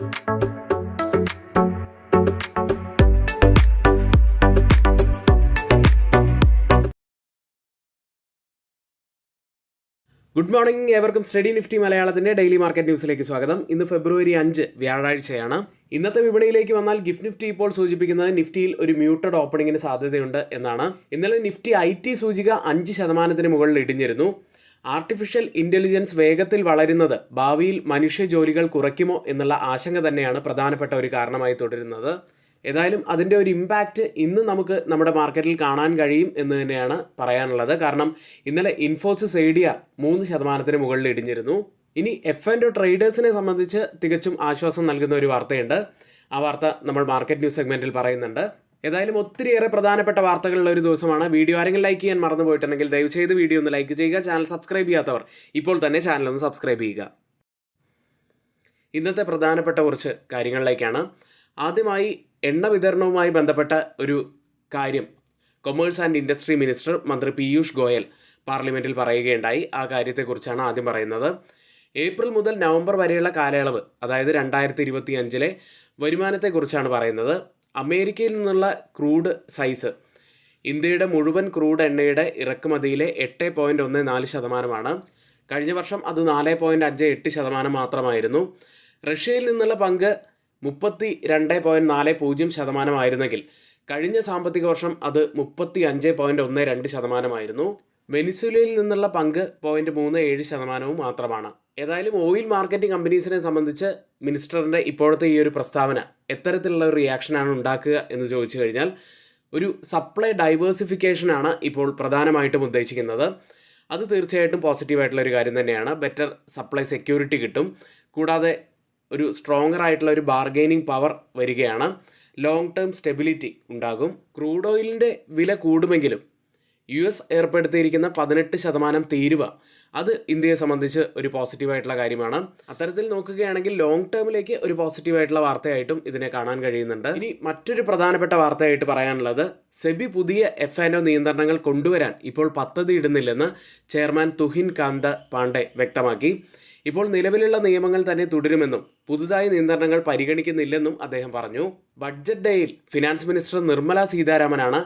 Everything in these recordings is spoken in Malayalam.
ഗുഡ് മോർണിംഗ് ഏവർക്കും സ്റ്റഡി നിഫ്റ്റി മലയാളത്തിന്റെ ഡെയിലി മാർക്കറ്റ് ന്യൂസിലേക്ക് സ്വാഗതം. ഇന്ന് ഫെബ്രുവരി അഞ്ച് വ്യാഴാഴ്ചയാണ്. ഇന്നത്തെ വിപണിയിലേക്ക് വന്നാൽ ഗിഫ്റ്റ് നിഫ്റ്റി ഇപ്പോൾ സൂചിപ്പിക്കുന്നത് നിഫ്റ്റിയിൽ ഒരു മ്യൂട്ടഡ് ഓപ്പണിംഗിന് സാധ്യതയുണ്ട് എന്നാണ്. ഇന്നലെ നിഫ്റ്റി ഐ ടി സൂചിക അഞ്ച് ശതമാനത്തിന് മുകളിൽ ഇടിഞ്ഞിരുന്നു. ആർട്ടിഫിഷ്യൽ ഇന്റലിജൻസ് വേഗത്തിൽ വളരുന്നത് ഭാവിയിൽ മനുഷ്യ ജോലികൾ കുറയ്ക്കുമോ എന്നുള്ള ആശങ്ക തന്നെയാണ് പ്രധാനപ്പെട്ട ഒരു കാരണമായി തുടരുന്നത്. ഏതായാലും അതിന്റെ ഒരു ഇമ്പാക്റ്റ് ഇന്ന് നമുക്ക് നമ്മുടെ മാർക്കറ്റിൽ കാണാൻ കഴിയും എന്ന് തന്നെയാണ് പറയാനുള്ളത്. കാരണം ഇന്നലെ ഇൻഫോസിസ് ഐ ഡി ആർ മൂന്ന് ശതമാനത്തിന് മുകളിൽ ഇടിഞ്ഞിരുന്നു. ഇനി എഫ് ആൻഡ് ട്രേഡേഴ്സിനെ സംബന്ധിച്ച് തികച്ചും ആശ്വാസം നൽകുന്ന ഒരു വാർത്തയുണ്ട്. ആ വാർത്ത നമ്മൾ മാർക്കറ്റ് ന്യൂസ് സെഗ്മെന്റിൽ പറയുന്നുണ്ട്. ഏതായാലും ഒത്തിരിയേറെ പ്രധാനപ്പെട്ട വാർത്തകളുള്ള ഒരു ദിവസമാണ്. വീഡിയോ ആരെങ്കിലും ലൈക്ക് ചെയ്യാൻ മറന്നു പോയിട്ടുണ്ടെങ്കിൽ ദയവ് ചെയ്ത് വീഡിയോ ഒന്ന് ലൈക്ക് ചെയ്യുക. ചാനൽ സബ്സ്ക്രൈബ് ചെയ്യാത്തവർ ഇപ്പോൾ തന്നെ ചാനൽ ഒന്ന് സബ്സ്ക്രൈബ് ചെയ്യുക. ഇന്നത്തെ പ്രധാനപ്പെട്ട കുറച്ച് കാര്യങ്ങളിലേക്കാണ്. ആദ്യമായി എണ്ണ വിതരണവുമായി ബന്ധപ്പെട്ട ഒരു കാര്യം കൊമേഴ്സ് ആൻഡ് ഇൻഡസ്ട്രി മിനിസ്റ്റർ മന്ത്രി പീയൂഷ് ഗോയൽ പാർലമെന്റിൽ പറയുകയുണ്ടായി. ആ കാര്യത്തെക്കുറിച്ചാണ് ആദ്യം പറയുന്നത്. ഏപ്രിൽ മുതൽ നവംബർ വരെയുള്ള കാലയളവ് അതായത് രണ്ടായിരത്തി ഇരുപത്തി അഞ്ചിലെ വരുമാനത്തെക്കുറിച്ചാണ് പറയുന്നത്. അമേരിക്കയിൽ നിന്നുള്ള ക്രൂഡ് സൈസ്. ഇന്ത്യയുടെ മുഴുവൻ ക്രൂഡ് എണ്ണയുടെ ഇറക്കുമതിയിലെ എട്ട് പോയിന്റ് ഒന്ന് നാല് ശതമാനമാണ്. കഴിഞ്ഞ വർഷം അത് നാല് പോയിന്റ് അഞ്ച് എട്ട് ശതമാനം മാത്രമായിരുന്നു. റഷ്യയിൽ നിന്നുള്ള പങ്ക് മുപ്പത്തി രണ്ട് പോയിന്റ് നാല് പൂജ്യം ശതമാനമായിരുന്നെങ്കിൽ കഴിഞ്ഞ സാമ്പത്തിക വർഷം അത് മുപ്പത്തി അഞ്ച് പോയിന്റ് ഒന്ന് രണ്ട് ശതമാനമായിരുന്നു. വെനിസുലയിൽ നിന്നുള്ള പങ്ക് പോയിന്റ് മൂന്ന് ഏഴ് ശതമാനവും മാത്രമാണ്. ഏതായാലും ഓയിൽ മാർക്കറ്റിംഗ് കമ്പനീസിനെ സംബന്ധിച്ച് മിനിസ്റ്ററിന്റെ ഇപ്പോഴത്തെ ഈ ഒരു പ്രസ്താവന എത്തരത്തിലുള്ള ഒരു റിയാക്ഷനാണ് ഉണ്ടാക്കുക എന്ന് ചോദിച്ചു കഴിഞ്ഞാൽ ഒരു സപ്ലൈ ഡൈവേഴ്സിഫിക്കേഷനാണ് ഇപ്പോൾ പ്രധാനമായിട്ടും ഉദ്ദേശിക്കുന്നത്. അത് തീർച്ചയായിട്ടും പോസിറ്റീവായിട്ടുള്ള ഒരു കാര്യം തന്നെയാണ്. ബെറ്റർ സപ്ലൈ സെക്യൂരിറ്റി കിട്ടും. കൂടാതെ ഒരു സ്ട്രോങ്ങർ ആയിട്ടുള്ള ഒരു ബാർഗെയിനിങ് പവർ വരികയാണ്. ലോങ് ടേം സ്റ്റെബിലിറ്റി ഉണ്ടാകും. ക്രൂഡ് ഓയിലിന്റെ വില കൂടുമെങ്കിലും യു എസ് ഏർപ്പെടുത്തിയിരിക്കുന്ന പതിനെട്ട് ശതമാനം തീരുവ. അത് ഇന്ത്യയെ സംബന്ധിച്ച് ഒരു പോസിറ്റീവായിട്ടുള്ള കാര്യമാണ്. അത്തരത്തിൽ നോക്കുകയാണെങ്കിൽ ലോങ് ടേമിലേക്ക് ഒരു പോസിറ്റീവായിട്ടുള്ള വാർത്തയായിട്ടും ഇതിനെ കാണാൻ കഴിയുന്നുണ്ട്. ഇനി മറ്റൊരു പ്രധാനപ്പെട്ട വാർത്തയായിട്ട് പറയാനുള്ളത് സെബി പുതിയ എഫ് ആൻഡ് നിയന്ത്രണങ്ങൾ കൊണ്ടുവരാൻ ഇപ്പോൾ പദ്ധതി ഇടുന്നില്ലെന്ന് ചെയർമാൻ തുഹിൻ കാന്ത പാണ്ഡെ വ്യക്തമാക്കി. ഇപ്പോൾ നിലവിലുള്ള നിയമങ്ങൾ തന്നെ തുടരുമെന്നും പുതുതായി നിയന്ത്രണങ്ങൾ പരിഗണിക്കുന്നില്ലെന്നും അദ്ദേഹം പറഞ്ഞു. ബഡ്ജറ്റ് ഡേയിൽ ഫിനാൻസ് മിനിസ്റ്റർ നിർമ്മല സീതാരാമനാണ്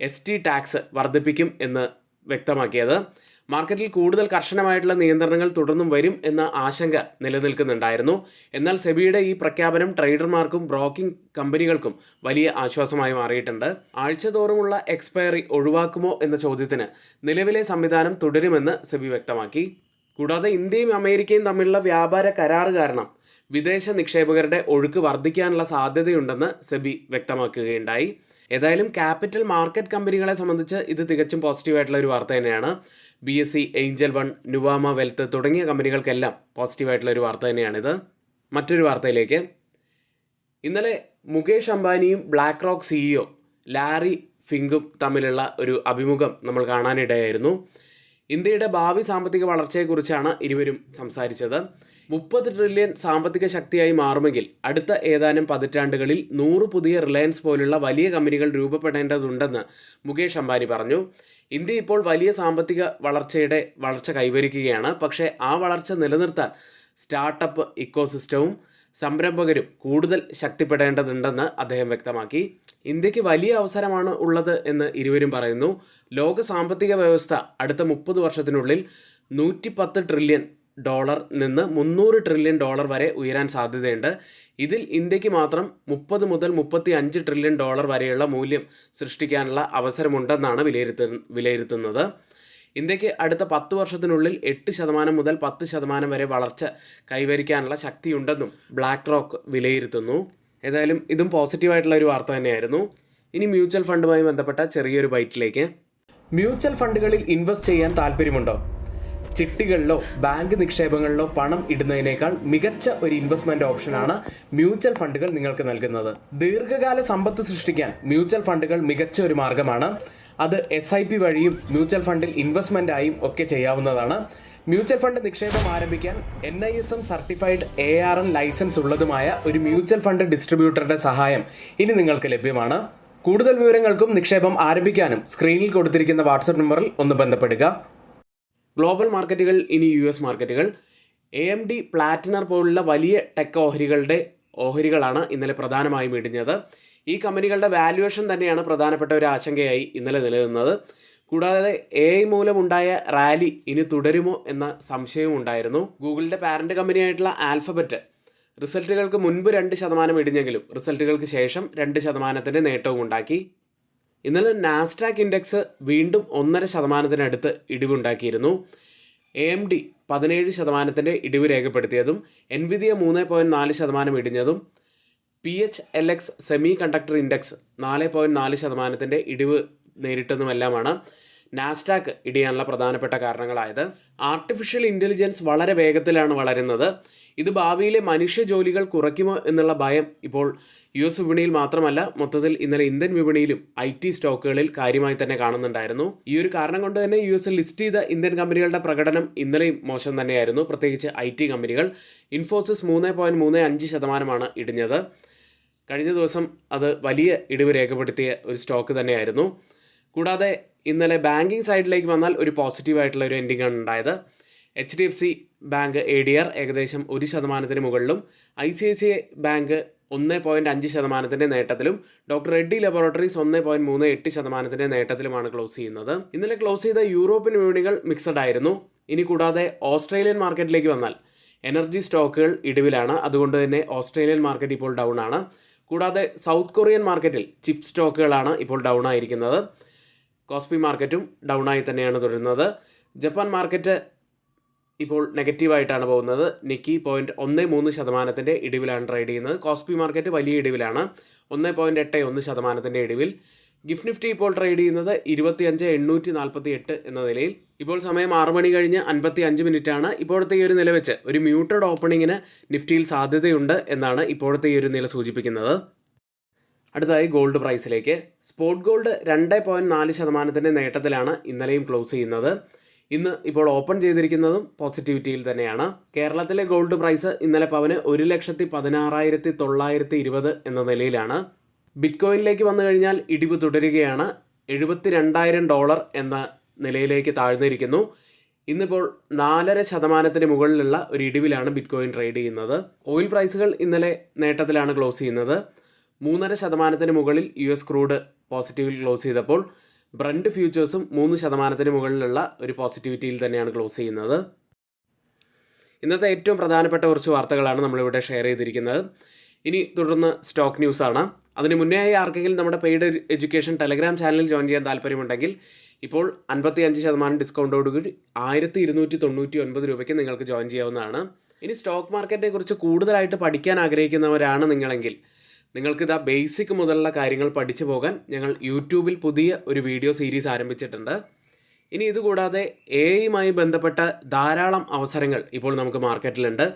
എസ് ടി ടാക്സ് വർദ്ധിപ്പിക്കും എന്ന് വ്യക്തമാക്കിയത്. മാർക്കറ്റിൽ കൂടുതൽ കർശനമായിട്ടുള്ള നിയന്ത്രണങ്ങൾ തുടർന്നും വരും എന്ന ആശങ്ക നിലനിൽക്കുന്നുണ്ടായിരുന്നു. എന്നാൽ സെബിയുടെ ഈ പ്രഖ്യാപനം ട്രേഡർമാർക്കും ബ്രോക്കിംഗ് കമ്പനികൾക്കും വലിയ ആശ്വാസമായി മാറിയിട്ടുണ്ട്. ആഴ്ചതോറുമുള്ള എക്സ്പയറി ഒഴിവാക്കുമോ എന്ന ചോദ്യത്തിന് നിലവിലെ സംവിധാനം തുടരുമെന്ന് സെബി വ്യക്തമാക്കി. കൂടാതെ ഇന്ത്യയും അമേരിക്കയും തമ്മിലുള്ള വ്യാപാര കരാർ കാരണം വിദേശ നിക്ഷേപകരുടെ ഒഴുക്ക് വർദ്ധിക്കാനുള്ള സാധ്യതയുണ്ടെന്ന് സെബി വ്യക്തമാക്കുകയുണ്ടായി. ഏതായാലും ക്യാപിറ്റൽ മാർക്കറ്റ് കമ്പനികളെ സംബന്ധിച്ച് ഇത് തികച്ചും പോസിറ്റീവായിട്ടുള്ള ഒരു വാർത്ത തന്നെയാണ്. B S C Angel One Nuvama wealth തുടങ്ങിയ കമ്പനികൾക്കെല്ലാം പോസിറ്റീവായിട്ടുള്ള ഒരു വാർത്ത തന്നെയാണിത്. മറ്റൊരു വാർത്തയിലേക്ക്. ഇന്നലെ മുകേഷ് അംബാനിയും ബ്ലാക്ക് റോക്ക് സിഇഒ ലാരി ഫിങ്കും തമ്മിലുള്ള ഒരു അഭിമുഖം നമ്മൾ കാണാനിടയായിരുന്നു. ഇന്ത്യയുടെ ഭാവി സാമ്പത്തിക വളർച്ചയെക്കുറിച്ചാണ് ഇരുവരും സംസാരിച്ചത്. മുപ്പത് ട്രില്യൺ സാമ്പത്തിക ശക്തിയായി മാറുമെങ്കിൽ അടുത്ത ഏതാനും പതിറ്റാണ്ടുകളിൽ നൂറ് പുതിയ റിലയൻസ് പോലുള്ള വലിയ കമ്പനികൾ രൂപപ്പെടേണ്ടതുണ്ടെന്ന് മുകേഷ് അംബാനി പറഞ്ഞു. ഇന്ത്യ ഇപ്പോൾ വലിയ സാമ്പത്തിക വളർച്ചയുടെ വളർച്ച കൈവരിക്കുകയാണ്. പക്ഷേ ആ വളർച്ച നിലനിർത്താൻ സ്റ്റാർട്ടപ്പ് ഇക്കോസിസ്റ്റവും സംരംഭകരും കൂടുതൽ ശക്തിപ്പെടേണ്ടതുണ്ടെന്ന് അദ്ദേഹം വ്യക്തമാക്കി. ഇന്ത്യയ്ക്ക് വലിയ അവസരമാണ് ഉള്ളത് എന്ന് ഇരുവരും പറയുന്നു. ലോക സാമ്പത്തിക വ്യവസ്ഥ അടുത്ത മുപ്പത് വർഷത്തിനുള്ളിൽ നൂറ്റി പത്ത് ട്രില്യൺ ഡോളർ നിന്ന് മുന്നൂറ് ട്രില്യൺ ഡോളർ വരെ ഉയരാൻ സാധ്യതയുണ്ട്. ഇതിൽ ഇന്ത്യയ്ക്ക് മാത്രം മുപ്പത് മുതൽ മുപ്പത്തി അഞ്ച് ട്രില്യൺ ഡോളർ വരെയുള്ള മൂല്യം സൃഷ്ടിക്കാനുള്ള അവസരമുണ്ടെന്നാണ് വിലയിരുത്തു വിലയിരുത്തുന്നത്. ഇന്ത്യയ്ക്ക് അടുത്ത പത്ത് വർഷത്തിനുള്ളിൽ എട്ട് ശതമാനം മുതൽ പത്ത് ശതമാനം വരെ വളർച്ച കൈവരിക്കാനുള്ള ശക്തിയുണ്ടെന്നും ബ്ലാക്ക് റോക്ക് വിലയിരുത്തുന്നു. ഏതായാലും ഇതും പോസിറ്റീവായിട്ടുള്ള ഒരു വാർത്ത തന്നെയായിരുന്നു. ഇനി മ്യൂച്വൽ ഫണ്ടുമായി ബന്ധപ്പെട്ട ചെറിയൊരു ബൈറ്റിലേക്ക് മ്യൂച്വൽ ഫണ്ടുകളിൽ ഇൻവെസ്റ്റ് ചെയ്യാൻ താല്പര്യമുണ്ടോ? ചിട്ടികളിലോ ബാങ്ക് നിക്ഷേപങ്ങളിലോ പണം ഇടുന്നതിനേക്കാൾ മികച്ച ഒരു ഇൻവെസ്റ്റ്മെന്റ് ഓപ്ഷനാണ് മ്യൂച്വൽ ഫണ്ടുകൾ നിങ്ങൾക്ക് നൽകുന്നത്. ദീർഘകാല സമ്പത്ത് സൃഷ്ടിക്കാൻ മ്യൂച്വൽ ഫണ്ടുകൾ മികച്ച ഒരു മാർഗമാണ്. അത് എസ് ഐ പി വഴിയും മ്യൂച്വൽ ഫണ്ടിൽ ഇൻവെസ്റ്റ്മെന്റ് ആയും ഒക്കെ ചെയ്യാവുന്നതാണ്. മ്യൂച്വൽ ഫണ്ട് നിക്ഷേപം ആരംഭിക്കാൻ N I S M certified A R N licence ഉള്ളതുമായ ഒരു മ്യൂച്വൽ ഫണ്ട് ഡിസ്ട്രിബ്യൂട്ടറുടെ സഹായം ഇനി നിങ്ങൾക്ക് ലഭ്യമാണ്. കൂടുതൽ വിവരങ്ങൾക്കും നിക്ഷേപം ആരംഭിക്കാനും സ്ക്രീനിൽ കൊടുത്തിരിക്കുന്ന വാട്സപ്പ് നമ്പറിൽ ഒന്ന് ബന്ധപ്പെടുക. ഗ്ലോബൽ മാർക്കറ്റുകൾ ഇനി യു എസ് മാർക്കറ്റുകൾ. എ എം ഡി പ്ലാറ്റിനർ പോലുള്ള വലിയ ടെക് ഓഹരികളുടെ ഓഹരികളാണ് ഇന്നലെ പ്രധാനമായും ഇടിഞ്ഞത്. ഈ കമ്പനികളുടെ വാല്യുവേഷൻ തന്നെയാണ് പ്രധാനപ്പെട്ട ഒരു ആശങ്കയായി ഇന്നലെ നിലനിന്നത്. കൂടാതെ എ ഐ മൂലമുണ്ടായ റാലി ഇനി തുടരുമോ എന്ന സംശയവും ഉണ്ടായിരുന്നു. ഗൂഗിളിന്റെ പാരന്റ് കമ്പനിയായിട്ടുള്ള ആൽഫബറ്റ് റിസൾട്ടുകൾക്ക് മുൻപ് രണ്ട് ശതമാനം ഇടിഞ്ഞെങ്കിലും റിസൾട്ടുകൾക്ക് ശേഷം രണ്ട് ശതമാനത്തിന്റെ നേട്ടവും ഉണ്ടാക്കി. ഇന്നലെ നാസ്ഡാക്ക് ഇൻഡെക്സ് വീണ്ടും ഒന്നര ശതമാനത്തിനടുത്ത് ഇടിവുണ്ടാക്കിയിരുന്നു. എ എം ഡി പതിനേഴ് ശതമാനത്തിന്റെ ഇടിവ് രേഖപ്പെടുത്തിയതും എൻവിദിയ മൂന്ന് പോയിന്റ് നാല് ശതമാനം ഇടിഞ്ഞതും P H L X semiconductor index നാല് പോയിന്റ് നാല് ശതമാനത്തിന്റെ ഇടിവ് നേരിട്ടതുമെല്ലാമാണ്. നാസ്ഡാക്ക് ഇടിയാനുള്ള പ്രധാനപ്പെട്ട കാരണങ്ങളായത് ആർട്ടിഫിഷ്യൽ ഇന്റലിജൻസ് വളരെ വേഗത്തിലാണ് വളരുന്നത്. ഇത് ഭാവിയിലെ മനുഷ്യ ജോലികൾ കുറയ്ക്കുമോ എന്നുള്ള ഭയം ഇപ്പോൾ യു എസ് വിപണിയിൽ മാത്രമല്ല മൊത്തത്തിൽ ഇന്നലെ ഇന്ത്യൻ വിപണിയിലും ഐ ടി സ്റ്റോക്കുകളിൽ കാര്യമായി തന്നെ കാണുന്നുണ്ടായിരുന്നു. ഈ ഒരു കാരണം കൊണ്ട് തന്നെ യു എസിൽ ലിസ്റ്റ് ചെയ്ത ഇന്ത്യൻ കമ്പനികളുടെ പ്രകടനം ഇന്നലെയും മോശം തന്നെയായിരുന്നു. പ്രത്യേകിച്ച് ഐ ടി കമ്പനികൾ. ഇൻഫോസിസ് മൂന്ന് പോയിന്റ് മൂന്ന് അഞ്ച് ശതമാനമാണ് ഇടിഞ്ഞത്. കഴിഞ്ഞ ദിവസം അത് വലിയ ഇടിവ് രേഖപ്പെടുത്തിയ ഒരു സ്റ്റോക്ക് തന്നെയായിരുന്നു. കൂടാതെ ഇന്നലെ ബാങ്കിങ് സൈഡിലേക്ക് വന്നാൽ ഒരു പോസിറ്റീവായിട്ടുള്ള ഒരു എൻഡിംഗ് ആണ് ഉണ്ടായത്. H D F C bank A D R ഏകദേശം ഒരു ശതമാനത്തിന് മുകളിലും I C I C I bank ഒന്ന് പോയിന്റ് അഞ്ച് ശതമാനത്തിന്റെ നേട്ടത്തിലും ഡോക്ടർ റെഡ്ഡി ലബോറട്ടറീസ് ഒന്ന് പോയിന്റ് മൂന്ന് എട്ട് ശതമാനത്തിന്റെ നേട്ടത്തിലുമാണ് ക്ലോസ് ചെയ്യുന്നത്. ഇന്നലെ ക്ലോസ് ചെയ്ത യൂറോപ്യൻ വിപണികൾ മിക്സഡ് ആയിരുന്നു. ഇനി കൂടാതെ ഓസ്ട്രേലിയൻ മാർക്കറ്റിലേക്ക് വന്നാൽ എനർജി സ്റ്റോക്കുകൾ ഇടിവിലാണ്. അതുകൊണ്ട് തന്നെ ഓസ്ട്രേലിയൻ മാർക്കറ്റ് ഇപ്പോൾ ഡൗൺ ആണ്. കൂടാതെ സൗത്ത് കൊറിയൻ മാർക്കറ്റിൽ ചിപ്പ് സ്റ്റോക്കുകളാണ് ഇപ്പോൾ ഡൗൺ ആയിരിക്കുന്നത്. കോസ്പി മാർക്കറ്റും ഡൗൺ ആയി തന്നെയാണ് തുടരുന്നത്. ജപ്പാൻ മാർക്കറ്റ് ഇപ്പോൾ നെഗറ്റീവായിട്ടാണ് പോകുന്നത്. നിക്കി പോയിന്റ് ഒന്ന് മൂന്ന് ശതമാനത്തിന്റെ ഇടിവിലാണ് ട്രേഡ് ചെയ്യുന്നത്. കോസ്പി മാർക്കറ്റ് വലിയ ഇടിവിലാണ്. ഒന്ന് പോയിന്റ് എട്ട് ഒന്ന് ശതമാനത്തിന്റെ ഇടിവിൽ. ഗിഫ്റ്റ് നിഫ്റ്റി ഇപ്പോൾ ട്രേഡ് ചെയ്യുന്നത് ഇരുപത്തി അഞ്ച് എണ്ണൂറ്റി നാൽപ്പത്തി എട്ട് എന്ന നിലയിൽ. ഇപ്പോൾ സമയം ആറ് മണി കഴിഞ്ഞ് അൻപത്തി അഞ്ച് മിനിറ്റ് ആണ് ഇപ്പോഴത്തെ ഈ ഒരു നില വെച്ച് ഒരു മ്യൂട്ടഡ് ഓപ്പണിങ്ങിന് നിഫ്റ്റിയിൽ സാധ്യതയുണ്ട് എന്നാണ് ഇപ്പോഴത്തെ ഈ ഒരു നില സൂചിപ്പിക്കുന്നത്. അടുത്തതായി ഗോൾഡ് പ്രൈസിലേക്ക് സ്പോട്ട് ഗോൾഡ് രണ്ട് പോയിന്റ് നാല് ശതമാനത്തിന്റെ നേട്ടത്തിലാണ് ഇന്നലെയും ക്ലോസ് ചെയ്യുന്നത്. ഇന്ന് ഇപ്പോൾ ഓപ്പൺ ചെയ്തിരിക്കുന്നതും പോസിറ്റിവിറ്റിയിൽ തന്നെയാണ്. കേരളത്തിലെ ഗോൾഡ് പ്രൈസ് ഇന്നലെ പവന് ഒരു ലക്ഷത്തി പതിനാറായിരത്തി തൊള്ളായിരത്തി ഇരുപത് എന്ന നിലയിലാണ്. ബിറ്റ്കോയിനിലേക്ക് വന്നു കഴിഞ്ഞാൽ ഇടിവ് തുടരുകയാണ്. എഴുപത്തി രണ്ടായിരം ഡോളർ എന്ന നിലയിലേക്ക് താഴ്ന്നിരിക്കുന്നു. ഇന്നിപ്പോൾ നാലര ശതമാനത്തിന് മുകളിലുള്ള ഒരു ഇടിവിലാണ് ബിറ്റ്കോയിൻ ട്രേഡ് ചെയ്യുന്നത്. ഓയിൽ പ്രൈസുകൾ ഇന്നലെ നേട്ടത്തിലാണ് ക്ലോസ് ചെയ്യുന്നത്. മൂന്നര ശതമാനത്തിന് മുകളിൽ യു എസ് ക്രൂഡ് പോസിറ്റീവിൽ ക്ലോസ് ചെയ്തപ്പോൾ ബ്രണ്ട് ഫ്യൂച്ചേഴ്സും മൂന്ന് ശതമാനത്തിന് മുകളിലുള്ള ഒരു പോസിറ്റിവിറ്റിയിൽ തന്നെയാണ് ക്ലോസ് ചെയ്യുന്നത്. ഇന്നത്തെ ഏറ്റവും പ്രധാനപ്പെട്ട കുറച്ച് വാർത്തകളാണ് നമ്മളിവിടെ ഷെയർ ചെയ്തിരിക്കുന്നത്. ഇനി തുടർന്ന് സ്റ്റോക്ക് ന്യൂസാണ്. അതിന് മുന്നേ ആയി ആർക്കെങ്കിലും നമ്മുടെ പെയ്ഡ് എഡ്യൂക്കേഷൻ ടെലഗ്രാം ചാനലിൽ ജോയിൻ ചെയ്യാൻ താല്പര്യമുണ്ടെങ്കിൽ ഇപ്പോൾ അൻപത്തി അഞ്ച് ശതമാനം ഡിസ്കൗണ്ടോടുകൂടി ആയിരത്തി ഇരുന്നൂറ്റി തൊണ്ണൂറ്റി ഒൻപത് രൂപയ്ക്ക് നിങ്ങൾക്ക് ജോയിൻ ചെയ്യാവുന്നതാണ്. ഇനി സ്റ്റോക്ക് മാർക്കറ്റിനെ കുറിച്ച് കൂടുതലായിട്ട് പഠിക്കാൻ ആഗ്രഹിക്കുന്നവരാണ് നിങ്ങളെങ്കിൽ നിങ്ങൾക്ക് ഇതാ ബേസിക് മുതലുള്ള കാര്യങ്ങൾ പഠിച്ചു പോകാൻ ഞങ്ങൾ യൂട്യൂബിൽ പുതിയ ഒരു വീഡിയോ സീരീസ് ആരംഭിച്ചിട്ടുണ്ട്. ഇനി ഇതുകൂടാതെ എ ഐയുമായി ബന്ധപ്പെട്ട ധാരാളം അവസരങ്ങൾ ഇപ്പോൾ നമുക്ക് മാർക്കറ്റിലുണ്ട്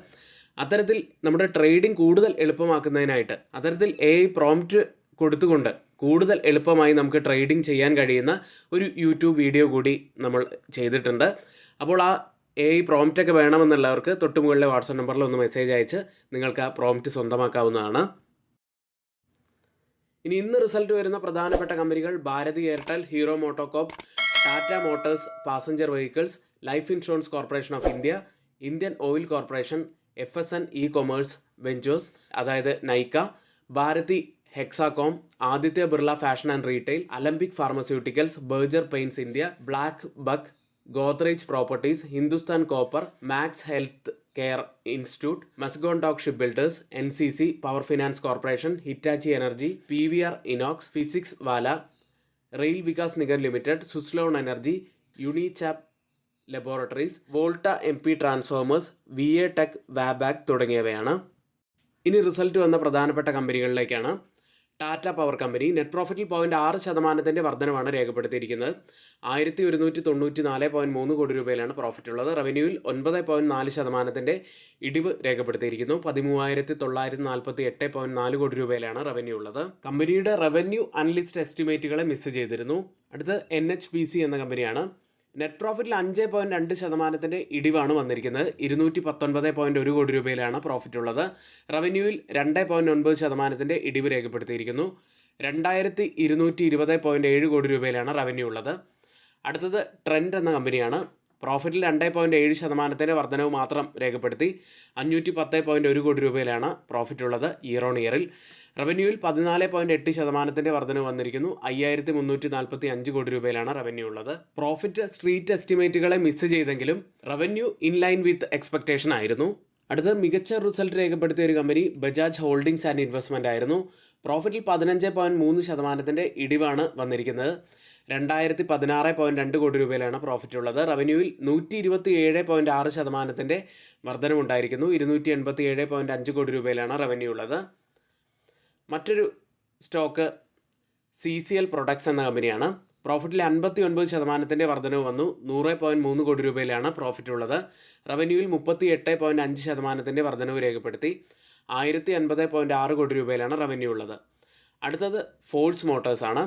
അത്തരത്തിൽ നമ്മുടെ ട്രേഡിംഗ് കൂടുതൽ എളുപ്പമാക്കുന്നതിനായിട്ട് അത്തരത്തിൽ എ ഐ പ്രോംപ്റ്റ് കൊടുത്തുകൊണ്ട് കൂടുതൽ എളുപ്പമായി നമുക്ക് ട്രേഡിംഗ് ചെയ്യാൻ കഴിയുന്ന ഒരു യൂട്യൂബ് വീഡിയോ കൂടി നമ്മൾ ചെയ്തിട്ടുണ്ട്. അപ്പോൾ ആ എ ഐ പ്രോംപ്റ്റ് ഒക്കെ വേണമെന്നുള്ളവർക്ക് തൊട്ടുമുകളിലെ വാട്സപ്പ് നമ്പറിൽ ഒന്ന് മെസ്സേജ് അയച്ച് നിങ്ങൾക്ക് ആ പ്രോംപ്റ്റ് സ്വന്തമാക്കാവുന്നതാണ്. ഇനി ഇന്ന് റിസൾട്ട് വരുന്ന പ്രധാനപ്പെട്ട കമ്പനികൾ Bharti Airtel Hero MotoCorp Tata motors passenger vehicles life insurance corporation of India Indian oil corporation F S N E commerce ventures അതായത് Nykaa Bharti Hexacom Aditya Birla fashion and retail Alembic pharmaceuticals Berger paints India BlackBuck Godrej properties Hindustan copper Max health care institute Mazagon dock ship builders N C C power finance corporation Hitachi energy P V R Inox physics Wallah rail Vikas Nigam limited Suzlon energy Unichem laboratories Volta M P transformers V A tech Wabag തുടങ്ങിയവയാണ്. ഇനി റിസൾട്ട് വന്ന പ്രധാനപ്പെട്ട കമ്പനികളിലേക്കാണ്. ടാറ്റ പവർ കമ്പനി നെറ്റ് പ്രോഫിറ്റിൽ പോയിന്റ് ആറ് ശതമാനത്തിന്റെ വർധനമാണ് രേഖപ്പെടുത്തിയിരിക്കുന്നത്. ആയിരത്തി ഒരുന്നൂറ്റി തൊണ്ണൂറ്റി നാല് പോയിന്റ് മൂന്ന് കോടി രൂപയിലാണ് പ്രോഫിറ്റ് ഉള്ളത്. റവന്യൂവിൽ ഒൻപത് പോയിന്റ് നാല് ശതമാനത്തിന്റെ ഇടിവ് രേഖപ്പെടുത്തിയിരിക്കുന്നു. പതിമൂവായിരത്തി തൊള്ളായിരത്തി നാൽപ്പത്തി എട്ട് പോയിന്റ് നാല് കോടി രൂപയിലാണ് റവന്യൂ ഉള്ളത്. കമ്പനിയുടെ റവന്യൂ അനലിസ്റ്റ് എസ്റ്റിമേറ്റുകളെ മിസ് ചെയ്തിരുന്നു. അടുത്ത് എൻ എച്ച് പി സി എന്ന കമ്പനിയാണ്. നെറ്റ് പ്രോഫിറ്റിൽ അഞ്ച് പോയിന്റ് രണ്ട് ശതമാനത്തിന്റെ ഇടിവാണ് വന്നിരിക്കുന്നത്. ഇരുന്നൂറ്റി പത്തൊൻപത് പോയിന്റ് ഒരു കോടി രൂപയിലാണ് പ്രോഫിറ്റ് ഉള്ളത്. റവന്യൂവിൽ രണ്ട് പോയിന്റ് ഒൻപത് ശതമാനത്തിന്റെ ഇടിവ് രേഖപ്പെടുത്തിയിരിക്കുന്നു. രണ്ടായിരത്തി ഇരുന്നൂറ്റി ഇരുപത് പോയിന്റ് ഏഴ് കോടി രൂപയിലാണ് റവന്യൂ ഉള്ളത്. അടുത്തത് ട്രെൻഡ് എന്ന കമ്പനിയാണ് പ്രോഫിറ്റിൽ രണ്ട് പോയിന്റ് ഏഴ് ശതമാനത്തിന്റെ വർധനവ് മാത്രം രേഖപ്പെടുത്തി. അഞ്ഞൂറ്റി പത്ത് പോയിന്റ് ഒരു കോടി രൂപയിലാണ് പ്രോഫിറ്റ് ഉള്ളത് ഇയർ ഓൺ ഇയറിൽ റവന്യൂവിൽ പതിനാല് പോയിന്റ് എട്ട് ശതമാനത്തിന്റെ വർധന വന്നിരിക്കുന്നു. അയ്യായിരത്തി മുന്നൂറ്റി നാൽപ്പത്തി അഞ്ച് കോടി രൂപയിലാണ് റവന്യൂ ഉള്ളത്. പ്രോഫിറ്റ് സ്ട്രീറ്റ് എസ്റ്റിമേറ്റുകളെ മിസ് ചെയ്തെങ്കിലും revenue in line with expectation ആയിരുന്നു. അടുത്ത മികച്ച റിസൾട്ട് രേഖപ്പെടുത്തിയ ഒരു company Bajaj holdings and investment ആയിരുന്നു. പ്രോഫിറ്റിൽ പതിനഞ്ച് പോയിന്റ് മൂന്ന് ശതമാനത്തിന്റെ ഇടിവാണ് വന്നിരിക്കുന്നത്. രണ്ടായിരത്തി പതിനാറ് പോയിന്റ് രണ്ട് കോടി രൂപയിലാണ് പ്രോഫിറ്റ് ഉള്ളത്. റവന്യൂവിൽ നൂറ്റി ഇരുപത്തി ഏഴ് പോയിന്റ് ആറ് ശതമാനത്തിന്റെ വർധനമുണ്ടായിരിക്കുന്നു ഇരുന്നൂറ്റി എൺപത്തി ഏഴ് പോയിന്റ് അഞ്ച് കോടി രൂപയിലാണ് റവന്യൂ ഉള്ളത്. മറ്റൊരു stock C C L products എന്ന കമ്പനിയാണ് പ്രോഫിറ്റിൽ അൻപത്തി ഒൻപത് ശതമാനത്തിന്റെ വർധനവ് വന്നു. നൂറ് പോയിന്റ് മൂന്ന് കോടി രൂപയിലാണ് പ്രോഫിറ്റ് ഉള്ളത്. റവന്യൂവിൽ മുപ്പത്തി എട്ട് പോയിന്റ് അഞ്ച് ശതമാനത്തിന്റെ വർധനവ് രേഖപ്പെടുത്തി. ആയിരത്തി അൻപത് പോയിന്റ് ആറ് കോടി രൂപയിലാണ് റവന്യൂ ഉള്ളത്. അടുത്തത് ഫോഴ്സ് മോട്ടോഴ്സ് ആണ്.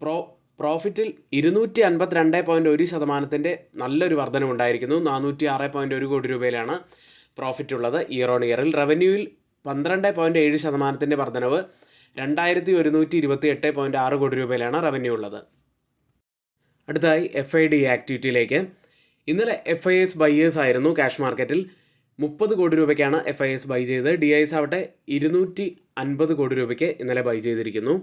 പ്രോ പ്രോഫിറ്റിൽ ഇരുന്നൂറ്റി അൻപത്തിരണ്ട് പോയിന്റ് ഒരു ശതമാനത്തിന്റെ നല്ലൊരു വർധനവുണ്ടായിരിക്കുന്നു നാനൂറ്റി ആറ് പോയിന്റ് ഒരു കോടി രൂപയിലാണ് പ്രോഫിറ്റ് ഉള്ളത്. ഇയർ ഓൺ ഇയറിൽ റവന്യൂവിൽ പന്ത്രണ്ട് പോയിന്റ് ഏഴ് ശതമാനത്തിന്റെ വർധനവ് രണ്ടായിരത്തി ഒരുന്നൂറ്റി ഇരുപത്തി എട്ട് പോയിന്റ് ആറ് കോടി രൂപയിലാണ് റവന്യൂ ഉള്ളത്. അടുത്തതായി എഫ് ഐ ഡി ആക്ടിവിറ്റിയിലേക്ക് ഇന്നലെ എഫ് ഐ എസ് ബൈയേഴ്സ് ആയിരുന്നു ക്യാഷ് മാർക്കറ്റിൽ മുപ്പത് കോടി രൂപയ്ക്കാണ് എഫ് ഐ എസ് ബൈ ചെയ്തത്. ഡി ഐ എസ് ആവട്ടെ ഇരുന്നൂറ്റി അൻപത് കോടി രൂപയ്ക്ക് ഇന്നലെ ബൈ ചെയ്തിരിക്കുന്നു.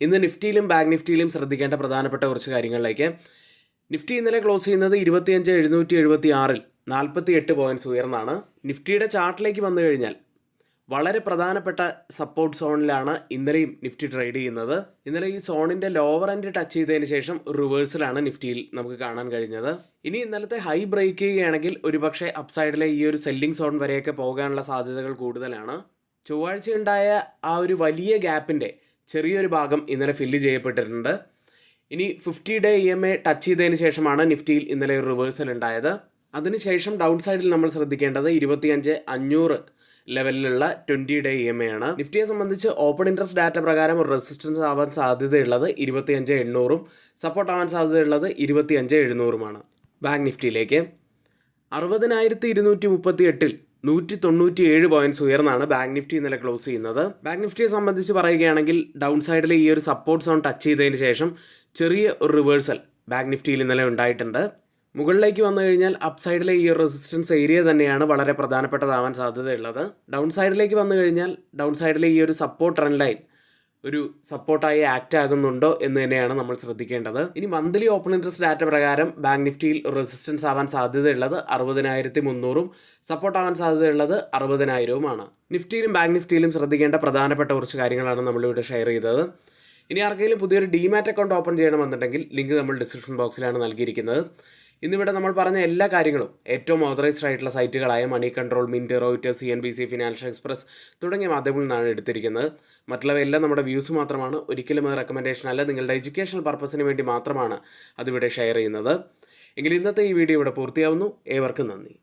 ഇന്ന് നിഫ്റ്റിയിലും ബാങ്ക് നിഫ്റ്റിയിലും ശ്രദ്ധിക്കേണ്ട പ്രധാനപ്പെട്ട കുറച്ച് കാര്യങ്ങളിലേക്ക്. നിഫ്റ്റി ഇന്നലെ ക്ലോസ് ചെയ്യുന്നത് ഇരുപത്തിയഞ്ച് എഴുന്നൂറ്റി എഴുപത്തി ആറിൽ നാൽപ്പത്തി എട്ട് പോയിന്റ്സ് ഉയർന്നാണ്. നിഫ്റ്റിയുടെ ചാർട്ടിലേക്ക് വന്നു കഴിഞ്ഞാൽ വളരെ പ്രധാനപ്പെട്ട സപ്പോർട്ട് സോണിലാണ് ഇന്നലെയും നിഫ്റ്റി ട്രേഡ് ചെയ്യുന്നത്. ഇന്നലെ ഈ സോണിന്റെ ലോവർ എൻഡ് ടച്ച് ചെയ്തതിന് ശേഷം റിവേഴ്സലാണ് നിഫ്റ്റിയിൽ നമുക്ക് കാണാൻ കഴിഞ്ഞത്. ഇനി ഇന്നലത്തെ ഹൈ ബ്രേക്ക് ചെയ്യുകയാണെങ്കിൽ ഒരുപക്ഷെ അപ്സൈഡിലെ ഈ ഒരു സെല്ലിംഗ് സോൺ വരെയൊക്കെ പോകാനുള്ള സാധ്യതകൾ കൂടുതലാണ്. ചൊവ്വാഴ്ച ഉണ്ടായ ആ ഒരു വലിയ ഗ്യാപ്പിന്റെ ചെറിയൊരു ഭാഗം ഇന്നലെ ഫില്ല് ചെയ്യപ്പെട്ടിട്ടുണ്ട്. ഇനി fifty day E M A touch ചെയ്തതിന് ശേഷമാണ് നിഫ്റ്റിയിൽ ഇന്നലെ ഒരു റിവേഴ്സൽ ഉണ്ടായത്. അതിനുശേഷം ഡൗൺ സൈഡിൽ നമ്മൾ ശ്രദ്ധിക്കേണ്ടത് ഇരുപത്തിയഞ്ച് അഞ്ഞൂറ് ലെവലിലുള്ള twenty day E M A ആണ്. നിഫ്റ്റിയെ സംബന്ധിച്ച് ഓപ്പൺ ഇൻട്രസ്റ്റ് ഡാറ്റ പ്രകാരം ഒരു റെസിസ്റ്റൻസ് ആവാൻ സാധ്യതയുള്ളത് ഇരുപത്തിയഞ്ച് എണ്ണൂറും സപ്പോർട്ട് ആവാൻ സാധ്യതയുള്ളത് ഇരുപത്തിയഞ്ച് എഴുന്നൂറുമാണ്. ബാങ്ക് നിഫ്റ്റിയിലേക്ക്. അറുപതിനായിരത്തി ഇരുന്നൂറ്റി മുപ്പത്തി എട്ടിൽ നൂറ്റി തൊണ്ണൂറ്റി ഏഴ് പോയിന്റ്സ് ഉയർന്നാണ് ബാങ്ക് നിഫ്റ്റി ഇന്നലെ ക്ലോസ് ചെയ്യുന്നത്. ബാങ്ക് നിഫ്റ്റിയെ സംബന്ധിച്ച് പറയുകയാണെങ്കിൽ ഡൗൺ സൈഡിലെ ഈ ഒരു സപ്പോർട്ട് സോൺ ടച്ച് ചെയ്തതിന് ശേഷം ചെറിയ ഒരു റിവേഴ്സൽ ബാങ്ക് നിഫ്റ്റിയിൽ ഇന്നലെ ഉണ്ടായിട്ടുണ്ട്. മുകളിലേക്ക് വന്നു കഴിഞ്ഞാൽ അപ്സൈഡിലെ ഈ റെസിസ്റ്റൻസ് ഏരിയ തന്നെയാണ് വളരെ പ്രധാനപ്പെട്ടതാവാൻ സാധ്യതയുള്ളത്. ഡൗൺ സൈഡിലേക്ക് വന്നു കഴിഞ്ഞാൽ ഡൗൺ സൈഡിലെ ഈ ഒരു സപ്പോർട്ട് ട്രെൻഡ് ലൈൻ ഒരു സപ്പോർട്ടായി ആക്ട് ആകുന്നുണ്ടോ എന്ന് തന്നെയാണ് നമ്മൾ ശ്രദ്ധിക്കേണ്ടത്. ഇനി മന്ത്ലി ഓപ്പൺ ഇൻട്രസ്റ്റ് ഡാറ്റ പ്രകാരം ബാങ്ക് നിഫ്റ്റിയിൽ റെസിസ്റ്റൻസ് ആവാൻ സാധ്യതയുള്ളത് അറുപതിനായിരത്തി മുന്നൂറും സപ്പോർട്ട് ആവാൻ സാധ്യതയുള്ളത് അറുപതിനായിരവുമാണ്. നിഫ്റ്റിയിലും ബാങ്ക് നിഫ്റ്റിയിലും ശ്രദ്ധിക്കേണ്ട പ്രധാനപ്പെട്ട കുറച്ച് കാര്യങ്ങളാണ് നമ്മളിവിടെ ഷെയർ ചെയ്തത്. ഇനി ആർക്കെങ്കിലും പുതിയൊരു ഡിമാറ്റ് അക്കൗണ്ട് ഓപ്പൺ ചെയ്യണമെന്നുണ്ടെങ്കിൽ ലിങ്ക് നമ്മൾ ഡിസ്ക്രിപ്ഷൻ ബോക്സിലാണ് നൽകിയിരിക്കുന്നത്. ഇന്നിവിടെ നമ്മൾ പറഞ്ഞ എല്ലാ കാര്യങ്ങളും ഏറ്റവും ഓതറൈസ്ഡ് ആയിട്ടുള്ള സൈറ്റുകളായ Moneycontrol Mint Reuters C N B C Financial Express തുടങ്ങിയ മാധ്യമങ്ങളിൽ നിന്നാണ് എടുത്തിരിക്കുന്നത്. മറ്റുള്ളവയെല്ലാം നമ്മുടെ വ്യൂസ് മാത്രമാണ്. ഒരിക്കലും അത് റെക്കമെൻഡേഷൻ അല്ല. നിങ്ങളുടെ എഡ്യൂക്കേഷണൽ പർപ്പസിന് വേണ്ടി മാത്രമാണ് അതിവിടെ ഷെയർ ചെയ്യുന്നത്. എങ്കിൽ ഇന്നത്തെ ഈ വീഡിയോ ഇവിടെ പൂർത്തിയാവുന്നു. ഏവർക്കും നന്ദി.